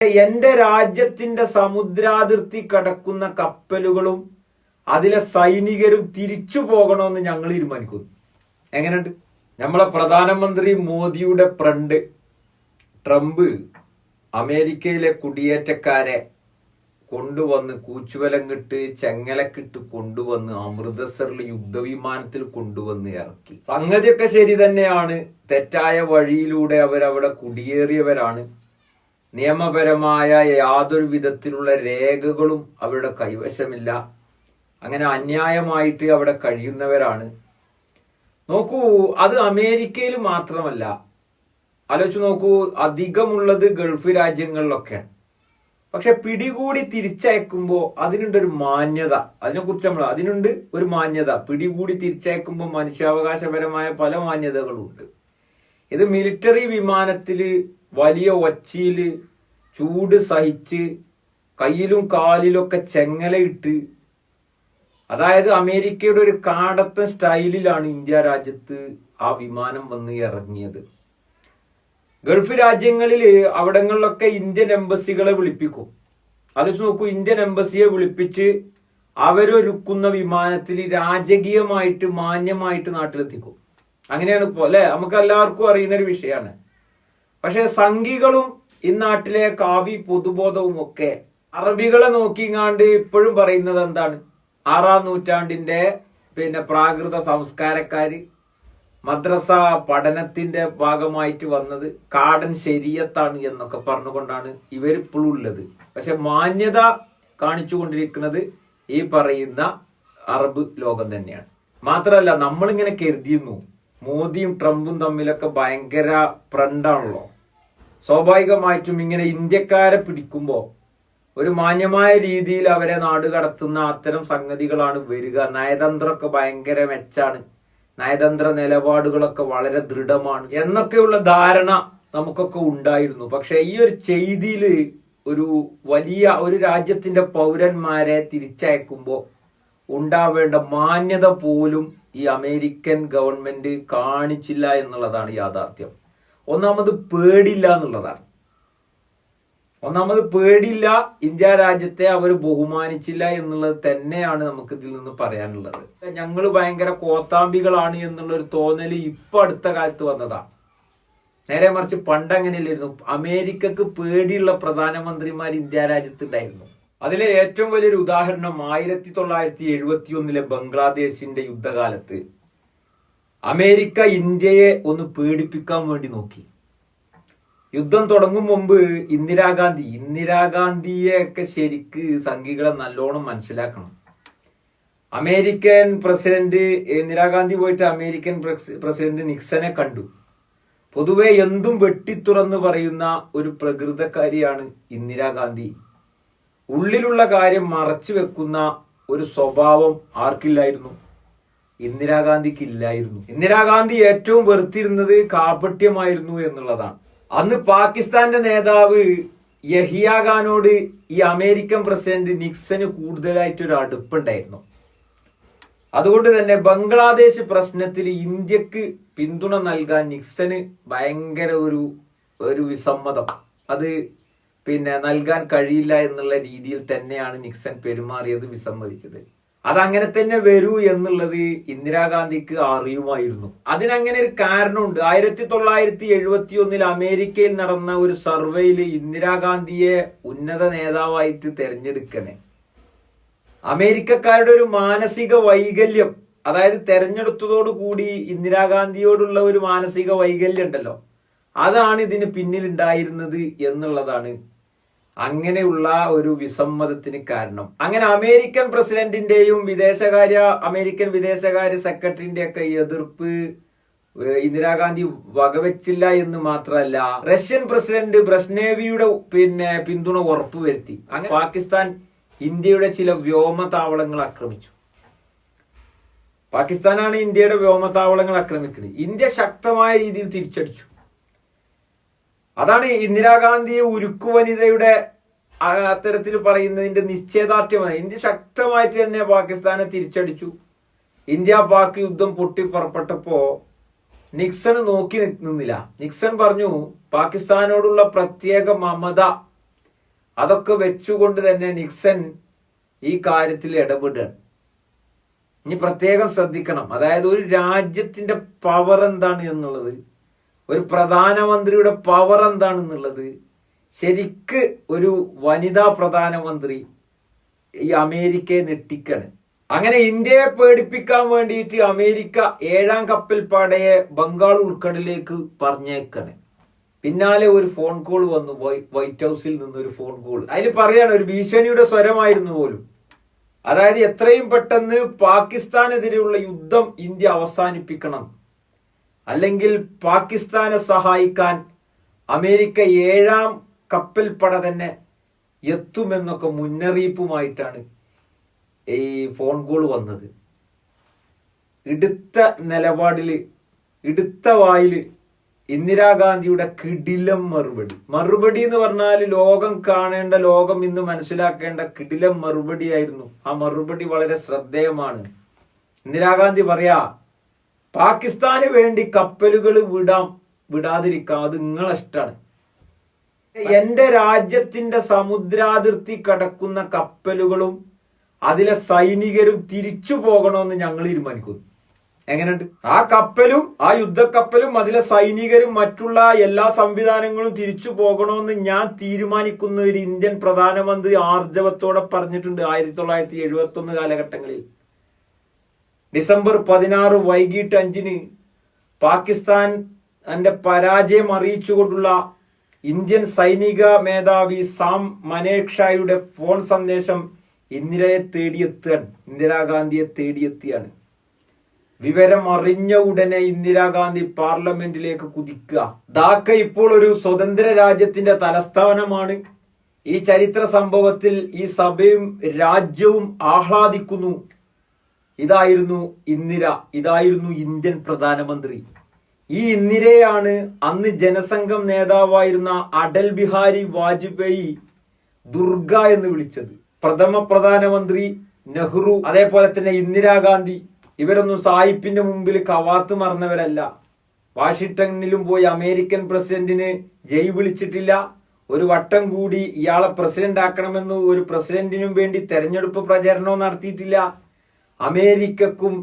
എന്റെ രാജ്യത്തിന്റെ സമുദ്രാതിർത്തി കടക്കുന്ന കപ്പലുകളും അതിലെ സൈനികരും തിരിച്ചു പോകണമെന്ന് ഞങ്ങൾ തീരുമാനിക്കുന്നു. എങ്ങനെയുണ്ട്? നമ്മളെ പ്രധാനമന്ത്രി മോദിയുടെ ഫ്രണ്ട് ട്രംപ് അമേരിക്കയിലെ കുടിയേറ്റക്കാരെ കൊണ്ടുവന്ന് കൂച്ചുവലങ്ങിട്ട് ചെങ്ങലക്കിട്ട് കൊണ്ടുവന്ന് അമൃതസറിൽ യുദ്ധവിമാനത്തിൽ കൊണ്ടുവന്ന് ഇറക്കി. സംഗതിയൊക്കെ ശരി തന്നെയാണ്. തെറ്റായ വഴിയിലൂടെ അവരവിടെ കുടിയേറിയവരാണ്. നിയമപരമായ യാതൊരു വിധത്തിലുള്ള രേഖകളും അവരുടെ കൈവശമില്ല. അങ്ങനെ അന്യായമായിട്ട് അവിടെ കഴിയുന്നവരാണ്. നോക്കൂ അത് അമേരിക്കയിൽ മാത്രമല്ല. ആലോചിച്ച് നോക്കൂ അധികമുള്ളത് ഗൾഫ് രാജ്യങ്ങളിലൊക്കെയാണ്. പക്ഷെ പിടികൂടി തിരിച്ചയക്കുമ്പോൾ അതിനുണ്ട് ഒരു മാന്യത. അതിനെക്കുറിച്ച് നമ്മൾ അതിനുണ്ട് ഒരു മാന്യത. പിടികൂടി തിരിച്ചയക്കുമ്പോൾ മനുഷ്യാവകാശപരമായ പല മാന്യതകളുണ്ട്. ഇത് മിലിറ്ററി വിമാനത്തിൽ വലിയ ഒച്ചിയിൽ ചൂട് സഹിച്ച് കയ്യിലും കാലിലൊക്കെ ചെങ്ങലയിട്ട് അതായത് അമേരിക്കയുടെ ഒരു കാടത്ത സ്റ്റൈലിലാണ് ഇന്ത്യ രാജ്യത്ത് ആ വിമാനം വന്ന് ഇറങ്ങിയത്. ഗൾഫ് രാജ്യങ്ങളിൽ അവിടങ്ങളിലൊക്കെ ഇന്ത്യൻ എംബസികളെ വിളിപ്പിക്കും. ആലോചിച്ച് നോക്കൂ ഇന്ത്യൻ എംബസിയെ വിളിപ്പിച്ച് അവരൊരുക്കുന്ന വിമാനത്തിൽ രാജകീയമായിട്ട് മാന്യമായിട്ട് നാട്ടിലെത്തിക്കും. അങ്ങനെയാണ് ഇപ്പോൾ അല്ലെ? നമുക്ക് എല്ലാവർക്കും അറിയുന്ന ഒരു വിഷയമാണ്. പക്ഷെ സംഘികളും നാട്ടിലെ കാവി പൊതുബോധവും ഒക്കെ അറബികളെ നോക്കിങ്ങാണ്ട് ഇപ്പോഴും പറയുന്നത് എന്താണ്? ആറാം നൂറ്റാണ്ടിന്റെ പിന്നെ പ്രാകൃത സംസ്കാരക്കാര് മദ്രസ പഠനത്തിന്റെ ഭാഗമായിട്ട് വന്നത് കാടൻ ശരീരത്താണ് എന്നൊക്കെ പറഞ്ഞുകൊണ്ടാണ് ഇവരിപ്പോഴും ഉള്ളത്. പക്ഷെ മാന്യത കാണിച്ചുകൊണ്ടിരിക്കുന്നത് ഈ പറയുന്ന അറബ് ലോകം തന്നെയാണ്. മാത്രമല്ല നമ്മളിങ്ങനെ കരുതിയിരുന്നു മോദിയും ട്രംപും തമ്മിലൊക്കെ ഭയങ്കര ഫ്രണ്ടാണല്ലോ. സ്വാഭാവികമായിട്ടും ഇങ്ങനെ ഇന്ത്യക്കാരെ പിടിക്കുമ്പോൾ ഒരു മാന്യമായ രീതിയിൽ അവരെ നാട് കടത്തുന്ന അത്തരം സംഗതികളാണ് വരിക. നയതന്ത്രമൊക്കെ ഭയങ്കര മെച്ചാണ്. നയതന്ത്ര നിലപാടുകളൊക്കെ വളരെ ദൃഢമാണ്. എന്നൊക്കെയുള്ള ധാരണ നമുക്കൊക്കെ ഉണ്ടായിരുന്നു. പക്ഷെ ഈ ഒരു ചെയ്തിയിൽ ഒരു വലിയ ഒരു രാജ്യത്തിന്റെ പൗരന്മാരെ തിരിച്ചയക്കുമ്പോൾ ഉണ്ടാവേണ്ട മാന്യത പോലും ഈ അമേരിക്കൻ ഗവൺമെന്റ് കാണിച്ചില്ല എന്നുള്ളതാണ് യാഥാർത്ഥ്യം. ഒന്നാമത് പേടില്ല എന്നുള്ളതാണ്. ഒന്നാമത് പേടില്ല ഇന്ത്യ രാജ്യത്തെ അവർ ബഹുമാനിച്ചില്ല എന്നുള്ളത് തന്നെയാണ് നമുക്ക് ഇതിൽ നിന്ന് പറയാനുള്ളത്. ഞങ്ങൾ ഭയങ്കര കോത്താമ്പികളാണ് എന്നുള്ള ഒരു തോന്നൽ ഇപ്പൊ അടുത്ത കാലത്ത് വന്നതാ. നേരെ മറിച്ച് പണ്ട് അങ്ങനെയല്ലായിരുന്നു. അമേരിക്കക്ക് പേടിയുള്ള പ്രധാനമന്ത്രിമാർ ഇന്ത്യ രാജ്യത്തുണ്ടായിരുന്നു. അതിലെ ഏറ്റവും വലിയൊരു ഉദാഹരണം ആയിരത്തി തൊള്ളായിരത്തി എഴുപത്തി ഒന്നിലെ ബംഗ്ലാദേശിന്റെ യുദ്ധകാലത്ത് അമേരിക്ക ഇന്ത്യയെ ഒന്ന് പേടിപ്പിക്കാൻ വേണ്ടി നോക്കി. യുദ്ധം തുടങ്ങും മുമ്പ് ഇന്ദിരാഗാന്ധി ഇന്ദിരാഗാന്ധിയെ ഒക്കെ ശരിക്ക് സംഘികളെ നല്ലോണം മനസ്സിലാക്കണം. അമേരിക്കൻ പ്രസിഡന്റ് ഇന്ദിരാഗാന്ധി പോയിട്ട് അമേരിക്കൻ പ്രസിഡന്റ് നിക്സനെ കണ്ടു. പൊതുവെ എന്തും വെട്ടിത്തുറന്ന് പറയുന്ന ഒരു പ്രകൃതക്കാരിയാണ് ഇന്ദിരാഗാന്ധി. ഉള്ളിലുള്ള കാര്യം മറച്ചു വെക്കുന്ന ഒരു സ്വഭാവം ആർക്കില്ലായിരുന്നു? ഇന്ദിരാഗാന്ധിക്ക് ഇല്ലായിരുന്നു ഇന്ദിരാഗാന്ധി ഏറ്റവും വെറുത്തിരുന്നത് കാപട്യമായിരുന്നു എന്നുള്ളതാണ്. അന്ന് പാകിസ്ഥാന്റെ നേതാവ് യഹിയ ഖാനോട് ഈ അമേരിക്കൻ പ്രസിഡന്റ് നിക്സന് കൂടുതലായിട്ട് ഒരു അടുപ്പുണ്ടായിരുന്നു. അതുകൊണ്ട് തന്നെ ബംഗ്ലാദേശ് പ്രശ്നത്തിൽ ഇന്ത്യയ്ക്ക് പിന്തുണ നൽകാൻ നിക്സന് ഭയങ്കര ഒരു ഒരു വിസമ്മതം. അത് പിന്നെ നൽകാൻ കഴിയില്ല എന്നുള്ള രീതിയിൽ തന്നെയാണ് നിക്സൺ പെരുമാറിയത് വിസമ്മതിച്ചത്. അതങ്ങനെ തന്നെ വരൂ എന്നുള്ളത് ഇന്ദിരാഗാന്ധിക്ക് അറിയുമായിരുന്നു. അതിനങ്ങനെ ഒരു കാരണമുണ്ട്. ആയിരത്തി തൊള്ളായിരത്തി എഴുപത്തി ഒന്നിൽ അമേരിക്കയിൽ നടന്ന ഒരു സർവേയിൽ ഇന്ദിരാഗാന്ധിയെ ഉന്നത നേതാവായിട്ട് തെരഞ്ഞെടുക്കണേ. അമേരിക്കക്കാരുടെ ഒരു മാനസിക വൈകല്യം അതായത് തെരഞ്ഞെടുത്തതോടു കൂടി ഇന്ദിരാഗാന്ധിയോടുള്ള ഒരു മാനസിക വൈകല്യം ഉണ്ടല്ലോ. അതാണ് ഇതിന് പിന്നിലുണ്ടായിരുന്നത് എന്നുള്ളതാണ്. അങ്ങനെയുള്ള ഒരു വിസമ്മതത്തിന് കാരണം. അങ്ങനെ അമേരിക്കൻ പ്രസിഡന്റിന്റെയും വിദേശകാര്യ അമേരിക്കൻ വിദേശകാര്യ സെക്രട്ടറിന്റെ ഒക്കെ എതിർപ്പ് ഇന്ദിരാഗാന്ധി വകവെച്ചില്ല എന്ന് മാത്രമല്ല റഷ്യൻ പ്രസിഡന്റ് ബ്രഷ്നേവിയുടെ പിന്നെ പിന്തുണ ഉറപ്പുവരുത്തി. അങ്ങനെ പാകിസ്ഥാൻ ഇന്ത്യയുടെ ചില വ്യോമതാവളങ്ങൾ ആക്രമിച്ചു. പാകിസ്ഥാനാണ് ഇന്ത്യയുടെ വ്യോമതാവളങ്ങൾ ആക്രമിക്കുന്നത്. ഇന്ത്യ ശക്തമായ രീതിയിൽ തിരിച്ചടിച്ചു. അതാണ് ഇന്ദിരാഗാന്ധിയെ ഉരുക്കു വനിതയുടെ അത്തരത്തിൽ പറയുന്നതിന്റെ നിശ്ചയദാർഢ്യമാണ്. ഇന്ത്യ ശക്തമായിട്ട് തന്നെ പാകിസ്ഥാനെ തിരിച്ചടിച്ചു. ഇന്ത്യ പാക് യുദ്ധം പൊട്ടി പുറപ്പെട്ടപ്പോ നിക്സൺ നോക്കി നിന്നില്ല. നിക്സൺ പറഞ്ഞു പാകിസ്ഥാനോടുള്ള പ്രത്യേക മമത അതൊക്കെ വെച്ചുകൊണ്ട് തന്നെ നിക്സൺ ഈ കാര്യത്തിൽ ഇടപെടുകയാണ് ഇനി പ്രത്യേകം ശ്രദ്ധിക്കണം. അതായത് ഒരു രാജ്യത്തിന്റെ പവർ എന്താണ് എന്നുള്ളത്. ഒരു പ്രധാനമന്ത്രിയുടെ പവർ എന്താണെന്നുള്ളത് ശരിക്ക് ഒരു വനിതാ പ്രധാനമന്ത്രി ഈ അമേരിക്കയെ നെട്ടിക്കാണ് അങ്ങനെ ഇന്ത്യയെ പേടിപ്പിക്കാൻ വേണ്ടിയിട്ട് അമേരിക്ക ഏഴാം കപ്പൽ പാടയെ ബംഗാൾ ഉൾക്കടലിലേക്ക് പറഞ്ഞേക്കാണ്. പിന്നാലെ ഒരു ഫോൺ കോൾ വന്നു വൈറ്റ് ഹൗസിൽ നിന്ന് ഒരു ഫോൺ കോൾ അതിൽ പറയാണ് ഒരു ഭീഷണിയുടെ സ്വരമായിരുന്നു പോലും. അതായത് എത്രയും പെട്ടെന്ന് പാകിസ്ഥാനെതിരെയുള്ള യുദ്ധം ഇന്ത്യ അവസാനിപ്പിക്കണം. അല്ലെങ്കിൽ പാകിസ്ഥാനെ സഹായിക്കാൻ അമേരിക്ക ഏഴാം കപ്പൽ പട തന്നെ എത്തുമെന്നൊക്കെ മുന്നറിയിപ്പുമായിട്ടാണ് ഈ ഫോൺ കോൾ വന്നത്. ഇടുത്ത നിലപാടിൽ ഇടുത്ത വായിൽ ഇന്ദിരാഗാന്ധിയുടെ കിടിലം മറുപടി. മറുപടി എന്ന് പറഞ്ഞാൽ ലോകം കാണേണ്ട ലോകം ഇന്ന് മനസ്സിലാക്കേണ്ട കിടിലം മറുപടിയായിരുന്നു. ആ മറുപടി വളരെ ശ്രദ്ധേയമാണ്. ഇന്ദിരാഗാന്ധി പറയാ പാകിസ്ഥാന് വേണ്ടി കപ്പലുകൾ വിടാം. വിടാതിരിക്കാം അത് നിങ്ങളെ ഇഷ്ടമാണ് എന്റെ രാജ്യത്തിന്റെ സമുദ്രാതിർത്തി കടക്കുന്ന കപ്പലുകളും അതിലെ സൈനികരും തിരിച്ചു പോകണമെന്ന് ഞങ്ങൾ തീരുമാനിക്കുന്നു. എങ്ങനെയുണ്ട്? ആ കപ്പലും ആ യുദ്ധക്കപ്പലും അതിലെ സൈനികരും മറ്റുള്ള എല്ലാ സംവിധാനങ്ങളും തിരിച്ചു പോകണമെന്ന് ഞാൻ തീരുമാനിക്കുന്ന ഒരു ഇന്ത്യൻ പ്രധാനമന്ത്രി ആർജവത്തോടെ പറഞ്ഞിട്ടുണ്ട് ആയിരത്തി തൊള്ളായിരത്തി എഴുപത്തി ഒന്ന് കാലഘട്ടങ്ങളിൽ. ഡിസംബർ പതിനാറ് വൈകിട്ട് അഞ്ചിന് പാകിസ്ഥാൻ തന്റെ പരാജയം അറിയിച്ചുകൊണ്ടുള്ള ഇന്ത്യൻ സൈനിക മേധാവി സാം മനേക്ഷായുടെ ഫോൺ സന്ദേശം ഇന്ദിരയെ തേടിയെത്തുകയാണ്. ഇന്ദിരാഗാന്ധിയെ തേടിയെത്തിയാണ്. വിവരം അറിഞ്ഞ ഉടനെ ഇന്ദിരാഗാന്ധി പാർലമെന്റിലേക്ക് കുതിക്കുക. ധാക്ക ഇപ്പോൾ ഒരു സ്വതന്ത്ര രാജ്യത്തിന്റെ തലസ്ഥാനമാണ്. ഈ ചരിത്ര സംഭവത്തിൽ ഈ സഭയും രാജ്യവും ആഹ്ലാദിക്കുന്നു. ഇതായിരുന്നു ഇന്ദിര ഇതായിരുന്നു ഇന്ത്യൻ പ്രധാനമന്ത്രി. ഈ ഇന്ദിരയാണ് അന്ന് ജനസംഘം നേതാവായിരുന്ന അടൽ ബിഹാരി വാജ്പേയി ദുർഗ എന്ന് വിളിച്ചത്. പ്രഥമ പ്രധാനമന്ത്രി നെഹ്റു അതേപോലെ തന്നെ ഇന്ദിരാഗാന്ധി ഇവരൊന്നും സായിപ്പിന്റെ മുമ്പിൽ കവാത്ത് മറന്നവരല്ല. വാഷിങ്ടണിലും പോയി അമേരിക്കൻ പ്രസിഡന്റിന് ജയ് വിളിച്ചിട്ടില്ല. ഒരു വട്ടം കൂടി ഇയാളെ പ്രസിഡന്റ് ആക്കണമെന്ന് ഒരു പ്രസിഡന്റിനും വേണ്ടി തെരഞ്ഞെടുപ്പ് പ്രചരണവും നടത്തിയിട്ടില്ല. അമേരിക്കക്കും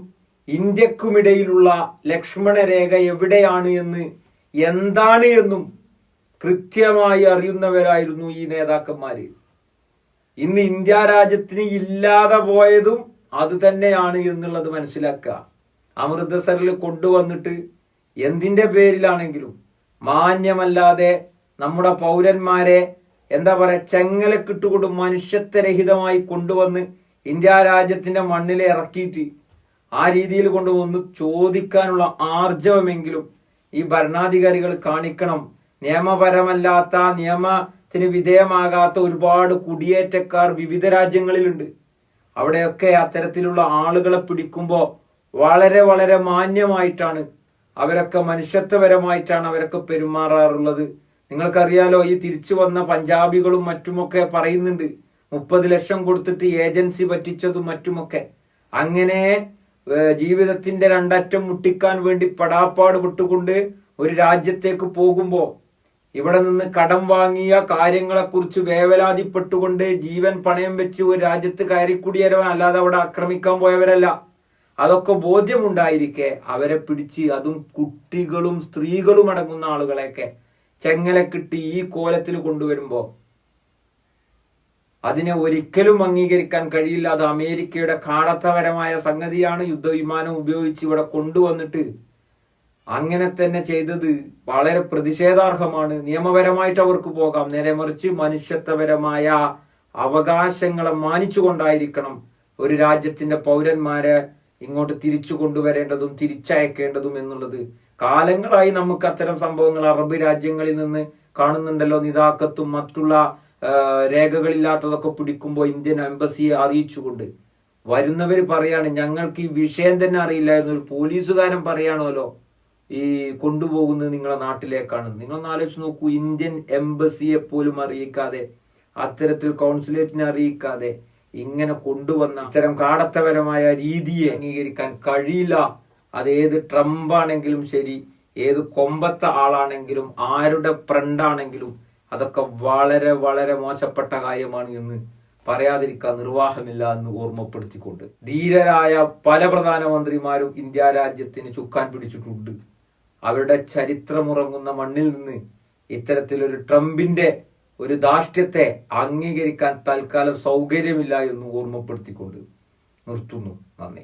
ഇന്ത്യക്കുമിടയിലുള്ള ലക്ഷ്മണരേഖ എവിടെയാണ് എന്ന് എന്താണ് എന്നും കൃത്യമായി അറിയുന്നവരായിരുന്നു ഈ നേതാക്കന്മാർ ഇന്ന് ഇന്ത്യ രാജ്യത്തിന് ഇല്ലാതെ പോയതും അത് തന്നെയാണ് എന്നുള്ളത് മനസ്സിലാക്കുക. അമൃതസറിൽ കൊണ്ടുവന്നിട്ട് എന്തിന്റെ പേരിലാണെങ്കിലും മാന്യമല്ലാതെ നമ്മുടെ പൗരന്മാരെ എന്താ പറയുക ചെങ്ങലക്കിട്ടുകൊണ്ട് മനുഷ്യത്വരഹിതമായി കൊണ്ടുവന്ന് ഇന്ത്യ രാജ്യത്തിന്റെ മണ്ണിൽ ഇറക്കിയിട്ട് ആ രീതിയിൽ കൊണ്ടുവന്ന് ചോദിക്കാനുള്ള ആർജവമെങ്കിലും ഈ ഭരണാധികാരികൾ കാണിക്കണം. നിയമപരമല്ലാത്ത നിയമത്തിന് വിധേയമാകാത്ത ഒരുപാട് കുടിയേറ്റക്കാർ വിവിധ രാജ്യങ്ങളിലുണ്ട്. അവിടെയൊക്കെ അത്തരത്തിലുള്ള ആളുകളെ പിടിക്കുമ്പോൾ വളരെ വളരെ മാന്യമായിട്ടാണ് അവരൊക്കെ മനുഷ്യത്വപരമായിട്ടാണ് അവരൊക്കെ പെരുമാറാറുള്ളത്. നിങ്ങൾക്കറിയാലോ ഈ തിരിച്ചു വന്ന പഞ്ചാബികളും മറ്റുമൊക്കെ പറയുന്നുണ്ട് മുപ്പത് ലക്ഷം കൊടുത്തിട്ട് ഏജൻസി പറ്റിച്ചതും മറ്റുമൊക്കെ. അങ്ങനെ ജീവിതത്തിന്റെ രണ്ടറ്റം മുട്ടിക്കാൻ വേണ്ടി പടാപ്പാട് വിട്ടുകൊണ്ട് ഒരു രാജ്യത്തേക്ക് പോകുമ്പോൾ ഇവിടെ നിന്ന് കടം വാങ്ങിയ കാര്യങ്ങളെക്കുറിച്ച് വേവലാതിപ്പെട്ടുകൊണ്ട് ജീവൻ പണയം വെച്ച് ഒരു രാജ്യത്ത് കയറിക്കൂടിയവരവൻ അല്ലാതെ അവിടെ ആക്രമിക്കാൻ പോയവരല്ല. അതൊക്കെ ബോധ്യമുണ്ടായിരിക്കെ അവരെ പിടിച്ച് അതും കുട്ടികളും സ്ത്രീകളും അടങ്ങുന്ന ആളുകളെയൊക്കെ ചെങ്ങലക്കിട്ട് ഈ കോലത്തിൽ കൊണ്ടുവരുമ്പോ അതിനെ ഒരിക്കലും അംഗീകരിക്കാൻ കഴിയില്ല. അത് അമേരിക്കയുടെ കാടത്തപരമായ സംഗതിയാണ് യുദ്ധവിമാനം ഉപയോഗിച്ച് ഇവിടെ കൊണ്ടുവന്നിട്ട് അങ്ങനെ തന്നെ ചെയ്തത്. വളരെ പ്രതിഷേധാർഹമാണ്. നിയമപരമായിട്ട് അവർക്ക് പോകാം. നേരെ മറിച്ച് മനുഷ്യത്വപരമായ അവകാശങ്ങളെ മാനിച്ചുകൊണ്ടായിരിക്കണം ഒരു രാജ്യത്തിന്റെ പൗരന്മാരെ ഇങ്ങോട്ട് തിരിച്ചു കൊണ്ടുവരേണ്ടതും തിരിച്ചയക്കേണ്ടതും എന്നുള്ളത്. കാലങ്ങളായി നമുക്ക് അത്തരം സംഭവങ്ങൾ അറബ് രാജ്യങ്ങളിൽ നിന്ന് കാണുന്നുണ്ടല്ലോ. നിതാക്കത്തും മറ്റുള്ള രേഖകളില്ലാത്തതൊക്കെ പിടിക്കുമ്പോൾ ഇന്ത്യൻ എംബസിയെ അറിയിച്ചുകൊണ്ട് വരുന്നവർ പറയാണ് ഞങ്ങൾക്ക് ഈ വിഷയം തന്നെ അറിയില്ലായിരുന്നു ഒരു പോലീസുകാരൻ പറയാണല്ലോ ഈ കൊണ്ടുപോകുന്നത് നിങ്ങളെ നാട്ടിലേക്കാണ്. നിങ്ങളൊന്ന് ആലോചിച്ച് നോക്കൂ ഇന്ത്യൻ എംബസിയെ പോലും അറിയിക്കാതെ അത്തരത്തിൽ കൗൺസിലേറ്റിനെ അറിയിക്കാതെ ഇങ്ങനെ കൊണ്ടുവന്ന ഇത്തരം കാടത്തപരമായ രീതിയെ അംഗീകരിക്കാൻ കഴിയില്ല. അത് ഏത് ട്രംപ് ആണെങ്കിലും ശരി ഏത് കൊമ്പത്തെ ആളാണെങ്കിലും ആരുടെ ഫ്രണ്ടാണെങ്കിലും അതൊക്കെ വളരെ വളരെ മോശപ്പെട്ട കാര്യമാണ് എന്ന് പറയാതിരിക്കാൻ നിർവാഹമില്ല എന്ന് ഓർമ്മപ്പെടുത്തിക്കൊണ്ട്. ധീരരായ പല പ്രധാനമന്ത്രിമാരും ഇന്ത്യ രാജ്യത്തിന് ചുക്കാൻ പിടിച്ചിട്ടുണ്ട്. അവരുടെ ചരിത്രമുറങ്ങുന്ന മണ്ണിൽ നിന്ന് ഇത്തരത്തിലൊരു ട്രംപിന്റെ ഒരു ധാർഷ്ട്യത്തെ അംഗീകരിക്കാൻ തൽക്കാലം സൗകര്യമില്ല എന്ന് ഓർമ്മപ്പെടുത്തിക്കൊണ്ട് നിർത്തുന്നു. നന്ദി.